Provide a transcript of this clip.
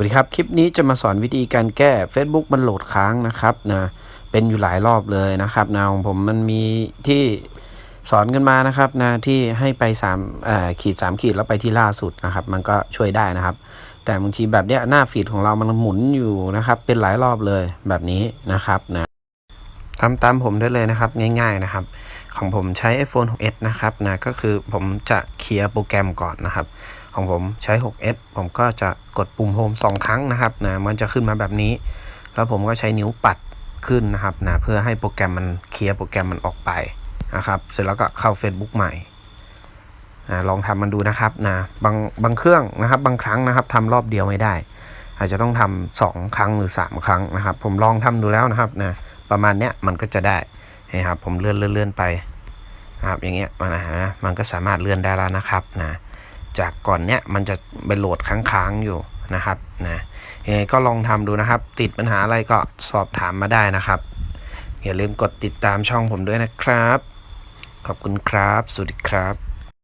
วัสดีครับ คลิปนี้จะมาสอนวิธีการแก้ Facebook มันโหลดค้างนะครับนะเป็นอยู่หลายรอบเลยนะครับนะของผมมันมีที่สอนกันมานะครับนะที่ให้ไป3เอ่อขีด 3 ขีดแล้วไปที่ล่าสุดนะครับ มันก็ช่วยได้นะครับ แต่บางทีแบบเนี้ยหน้าฟีดของเรามันหมุนอยู่นะครับ เป็นหลายรอบเลยแบบนี้นะครับนะ ทำตามผมได้เลยนะครับง่าย ๆนะครับ ของผมใช้ iPhone 6s นะครับนะก็คือผมจะเคลียร์โปรแกรมก่อนนะครับ ของผมใช้ 6s ผมก็จะกดปุ่มโฮม2ครั้งนะครับนะมันจะขึ้นมาแบบนี้ แล้วผมก็ใช้นิ้วปัดขึ้นนะครับนะเพื่อให้โปรแกรมมันเคลียร์โปรแกรมมันออกไปนะครับเสร็จแล้วก็เข้า Facebook ใหม่นะลองทำมันดูนะครับนะบางบางเครื่องนะครับบางครั้งนะครับทำรอบเดียวไม่ได้ อาจจะต้องทำสองครั้งหรือ 3 ครั้งนะครับ ผมลองทำดูแล้วนะครับนะ ประมาณเนี้ยมันก็จะได้นะครับผมเลื่อนเลื่อนไปนะครับอย่างเงี้ยมันนะมันก็สามารถเลื่อนได้แล้วนะครับนะจากก่อนเนี้ยมันจะไปโหลดค้างๆอยู่นะครับนะยังไงก็ลองทำดูนะครับ ติดปัญหาอะไรก็สอบถามมาได้นะครับอย่าลืมกดติดตามช่องผมด้วยนะครับ ขอบคุณครับ สวัสดีครับ